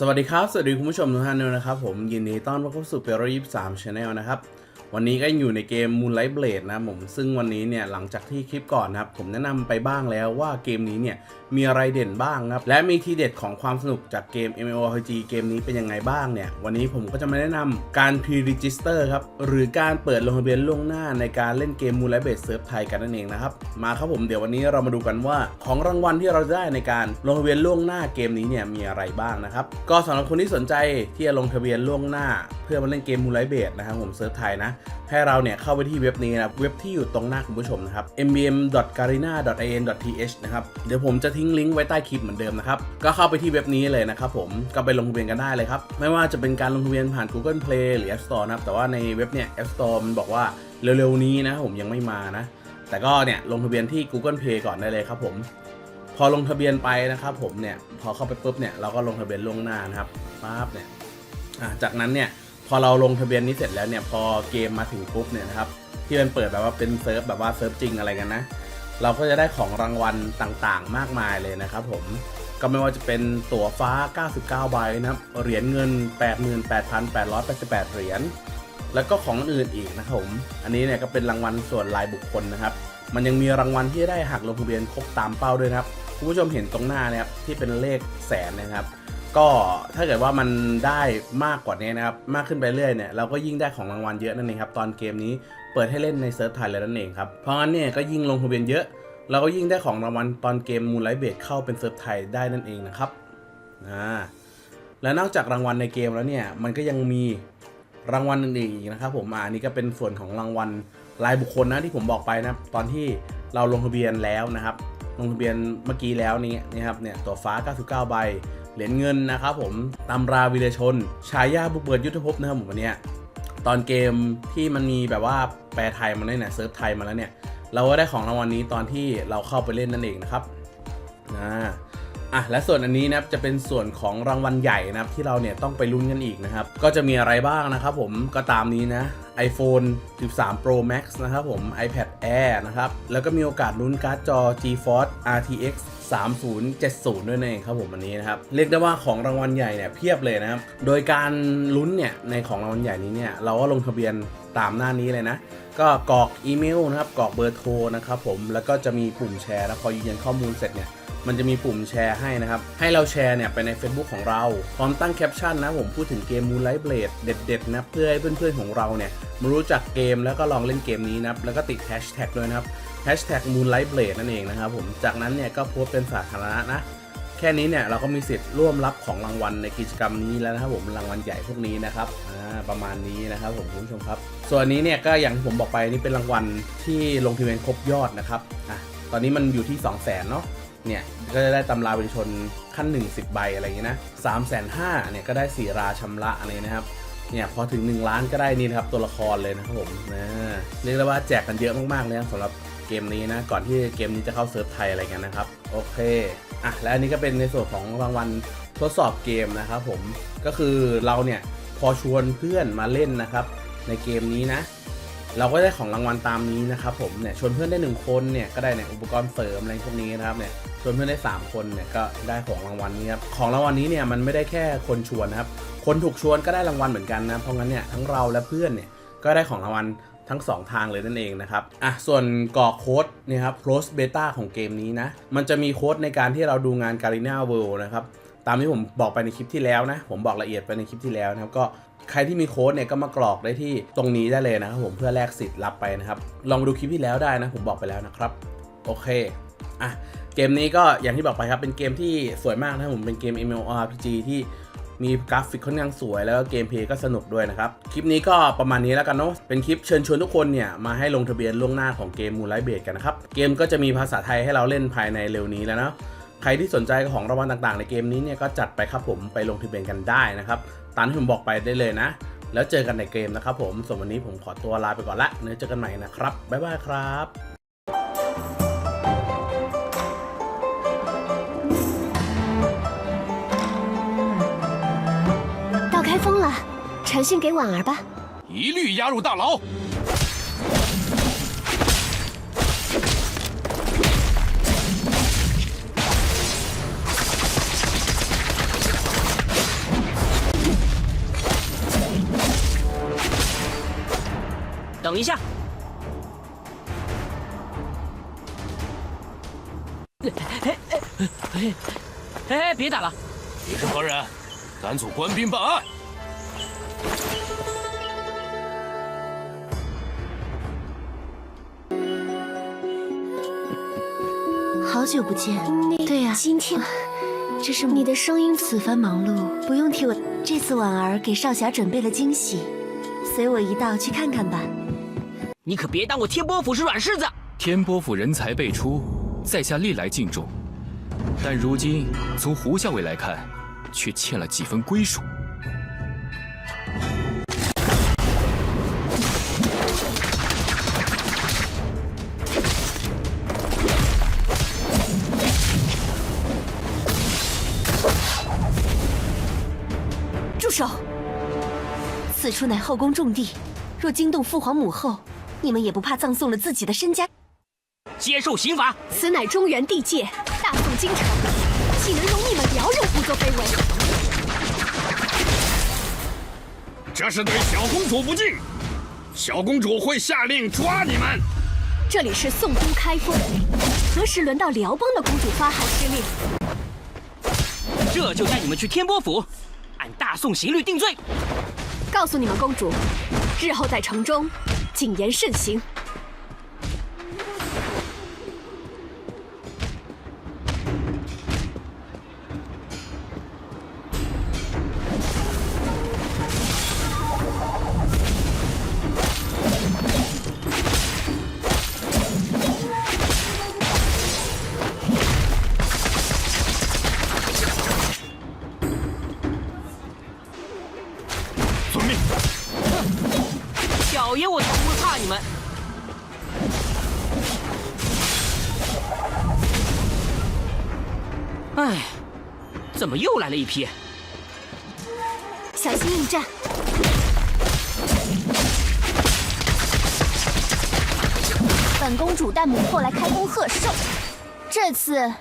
สวัสดีครับ สวัสดีคุณผู้ชมทุกท่านด้วยนะครับ ผมยินดีต้อนรับเข้าสู่เปโรยี่สามชาแนลนะครับ วันนี้ก็อยู่ในเกม Moonlight Blade นะผมซึ่งวันนี้เนี่ยหลังจากที่คลิปก่อนนะครับ ผมแนะนำไปบ้างแล้วว่าเกมนี้เนี่ยมีอะไรเด่นบ้างครับ และมีทีเด็ดของความสนุกจากเกม MMORPG เกมนี้เป็นยังไงบ้างเนี่ย วันนี้ผมก็จะมาแนะนำการ Pre-Register ครับ หรือการเปิดลงทะเบียนล่วงหน้าในการเล่นเกม Moonlight Blade เซิร์ฟไทยกันนั่นเองนะครับ มาครับผมเดี๋ยววันนี้เรามาดูกันว่าของรางวัลที่เราจะได้ในการลงทะเบียนล่วงหน้าเกมนี้เนี่ยมีอะไรบ้างนะครับ ก็สำหรับคนที่สนใจที่จะลงทะเบียนล่วงหน้า เพื่อมาเล่นเกม Moonlight Blade นะครับผมเซิร์ฟไทยนะให้เราเนี่ยเข้าไปที่เว็บนี้นะเว็บที่อยู่ตรงหน้าคุณผู้ชมนะครับ mbm.garena.in.th นะครับเดี๋ยวผมจะทิ้งลิงก์ไว้ใต้คลิปเหมือนเดิมนะครับ ก็เข้าไปที่เว็บนี้เลยนะครับผม ก็ไปลงทะเบียนกันได้เลยครับ ไม่ว่าจะเป็นการลงทะเบียนผ่าน Google Play หรือ App Store นะครับ แต่ว่าในเว็บเนี่ย App Store มันบอกว่าเร็วๆนี้นะผมยังไม่มานะ แต่ก็เนี่ยลงทะเบียนที่ Google Play ก่อนได้เลยครับผม พอลงทะเบียนไปนะครับผมเนี่ย พอเข้าไปปุ๊บเนี่ยเราก็ลงทะเบียนล่วงหน้านะครับปั๊บเนี่ยจากนั้นเนี่ยพอเราลงทะเบียนนี้เสร็จแล้วเนี่ยพอเกมมาถึงปุ๊บเนี่ยนะครับที่มันเปิดแบบว่าเป็นเซิร์ฟแบบว่าเซิร์ฟจริงอะไรกันนะ เราก็จะได้ของรางวัลต่างๆ มากมายเลยนะครับผมก็ไม่ว่าจะเป็นตั๋วฟ้า 99 ใบนะครับ เหรียญเงิน 88,888 เหรียญ แล้วก็ของอื่นอีกนะครับผม อันนี้เนี่ยก็เป็นรางวัลส่วนรายบุคคลนะครับ มันยังมีรางวัลที่ได้หักลงทะเบียนครบตามเป้าด้วยนะครับคุณผู้ชมเห็นตรงหน้านะครับที่เป็นเลขแสนนะครับ ก็ถ้าเกิดว่ามันได้มากกว่านี้นะครับ มากขึ้นไปเรื่อยเนี่ยเราก็ยิ่งได้ของรางวัลเยอะนั่นเองครับ ตอนเกมนี้ เปิดให้เล่นในเซิร์ฟไทยแล้วนั่นเองครับ เพราะงั้นเนี่ยก็ยิ่งลงทะเบียนเยอะ เราก็ยิ่งได้ของรางวัลตอนเกมมูลไลท์เบดเข้าเป็นเซิร์ฟไทยได้นั่นเองนะครับอ่าและนอกจากรางวัลในเกมแล้วเนี่ยมันก็ยังมีรางวัลอื่นๆอีกนะครับผมอ่าอันนี้ก็เป็นส่วนของรางวัลรายบุคคลนะที่ผมบอกไปนะตอนที่เราลงทะเบียนแล้วนะครับ ลงทะเบียนเมื่อกี้แล้วนี่นะครับเนี่ยตัวฟ้า 99 ใบ เหรียญเงินนะครับผมตำราวีรชนฉายาบุกเบิดยุทธภพนะครับผมวันนี้ ตอนเกมที่มันมีแบบว่าแปลไทยมาเนี่ยเซิร์ฟไทยมาแล้วเนี่ย เราก็ได้ของรางวัลนี้ตอนที่เราเข้าไปเล่นนั่นเองนะครับอ่าอะและส่วนอันนี้นะครับจะเป็นส่วนของรางวัลใหญ่นะครับที่เราเนี่ยต้องไปลุ้นกันอีกนะครับ ก็จะมีอะไรบ้างนะครับผมก็ตามนี้นะ iPhone 13 Pro Max นะครับผม iPad Air นะครับ แล้วก็มีโอกาสลุ้นการ์ดจอ GeForce RTX 3070 ด้วยนั่นเองครับผมอันนี้นะครับเรียกได้ว่าของรางวัลใหญ่เนี่ยเพียบเลยนะครับโดยการลุ้นเนี่ยในของรางวัลใหญ่นี้เนี่ยเราก็ลงทะเบียนตามหน้านี้เลยนะ ก็กรอกอีเมลนะครับกรอกเบอร์โทรนะครับผมแล้วก็จะมีปุ่มแชร์แล้วพอยืนยันข้อมูลเสร็จเนี่ยมันจะมีปุ่มแชร์ให้นะครับ ให้เราแชร์เนี่ยไปใน Facebook ของเรา พร้อมตั้งแคปชั่นนะผมพูดถึงเกม Moonlight Blade เด็ดๆนะเพื่อให้เพื่อนๆของเราเนี่ย รู้จักเกมแล้วก็ลองเล่นเกมนี้นะครับ แล้วก็ติดแฮชแท็กด้วยนะครับแฮชแท็ก Moonlight Blade นั่นเองนะครับผม จากนั้นเนี่ยก็โพสเป็นสาธารณะนะ แค่นี้เนี่ยเราก็มีสิทธิ์ร่วมรับของรางวัลในกิจกรรมนี้แล้วนะครับผม รางวัลใหญ่พวกนี้นะครับประมาณนี้นะครับผมคุณผู้ชมครับ ส่วนนี้เนี่ยก็อย่างที่ผมบอกไปนี่เป็นรางวัลที่ลงทะเบียนครบยอดนะครับอะตอนนี้มันอยู่ที่ 2 0 0 0 0นเนาะเนี่ยก็จะได้ตำราเป็นชนขั้น 1 10 ใบอะไรอย่างเงี้นะ3 5 0 0 0เนี่ยก็ได้สีราชำระอะไรนะครับ เนี่ยพอถึง 1 ล้านก็ได้นี่นะครับตัวละครเลยนะครับผมนะเรียกได้ว่าแจกกันเยอะมากๆเลยนะสำหรับเกมนี้นะก่อนที่เกมนี้จะเข้าเซิร์ฟไทยอะไรกันนะครับโอเคอะและอันนี้ก็เป็นในส่วนของรางวัลทดสอบเกมนะครับผมก็คือเราเนี่ยพอชวนเพื่อนมาเล่นนะครับ ในเกมนี้นะ เราก็ได้ของรางวัลตามนี้นะครับผมเนี่ยชวนเพื่อนได้หนึ่งคนเนี่ยก็ได้เนี่ยอุปกรณ์เสริมอะไรพวกนี้นะครับเนี่ยชวนเพื่อนได้ 3 คนเนี่ยก็ได้ของรางวัลนี้ครับของรางวัลนี้เนี่ยมันไม่ได้แค่คนชวนนะครับ คนถูกชวนก็ได้รางวัลเหมือนกันนะ เพราะงั้นเนี่ยทั้งเราและเพื่อนเนี่ยก็ได้ของรางวัลทั้ง 2 ทางเลยนั่นเองนะครับ อะ ส่วนกรอกโค้ดเนี่ยครับ close beta ของเกมนี้นะ มันจะมีโค้ดในการที่เราดูงาน Garena World นะครับ ตามที่ผมบอกไปในคลิปที่แล้วนะ ผมบอกละเอียดไปในคลิปที่แล้วนะครับ ก็ใครที่มีโค้ดเนี่ยก็มากรอกได้ที่ตรงนี้ได้เลยนะครับผมเพื่อแลกสิทธิ์รับไปนะครับ ลองดูคลิปที่แล้วได้นะ ผมบอกไปแล้วนะครับ โอเค อะ เกมนี้ก็อย่างที่บอกไปครับ เป็นเกมที่สวยมากนะผม เป็นเกม MMORPG ที่ มีกราฟิกค่อนข้างสวย แล้วก็เกมเพลย์ก็สนุกด้วยนะครับ คลิปนี้ก็ประมาณนี้แล้วกันเนาะเป็นคลิปเชิญชวนทุกคนเนี่ยมาให้ลงทะเบียนล่วงหน้าของเกม Moonlight Bay กันนะครับเกมก็จะมีภาษาไทยให้เราเล่นภายในเร็วนี้แล้วนะใครที่สนใจของรางวัลต่างๆ ในเกมนี้เนี่ยก็จัดไปครับผมไปลงทะเบียนกันได้นะครับตามที่ผมบอกไปได้เลยนะ แล้วเจอกันในเกมนะครับผมส่วนวันนี้ผมขอตัวลาไปก่อนละเนื้อเจอกันใหม่นะครับบ๊ายบายครับ 疯了传信给婉儿吧。一律押入大牢。等一下。哎哎哎哎别打了你是何人敢阻官兵办案好久不见。对呀、今天这是你的声音此番忙碌，不用替我。这次婉儿给少侠准备了惊喜，随我一道去看看吧。你可别当我天波府是软柿子！天波府人才辈出，在下历来敬重，但如今从胡校尉来看，却欠了几分归属。手！此处乃后宫重地，若惊动父皇母后，你们也不怕葬送了自己的身家？接受刑罚！此乃中原地界，大宋京城，岂能容你们辽人胡作非为？这是对小公主不敬，小公主会下令抓你们。这里是宋都开封，何时轮到辽邦的公主发号施令？这就带你们去天波府，按大宋刑律定罪。告诉你们公主，日后在城中谨言慎行。哎，怎么又来了一批？小心应战。本公主带母后来开封贺寿，这次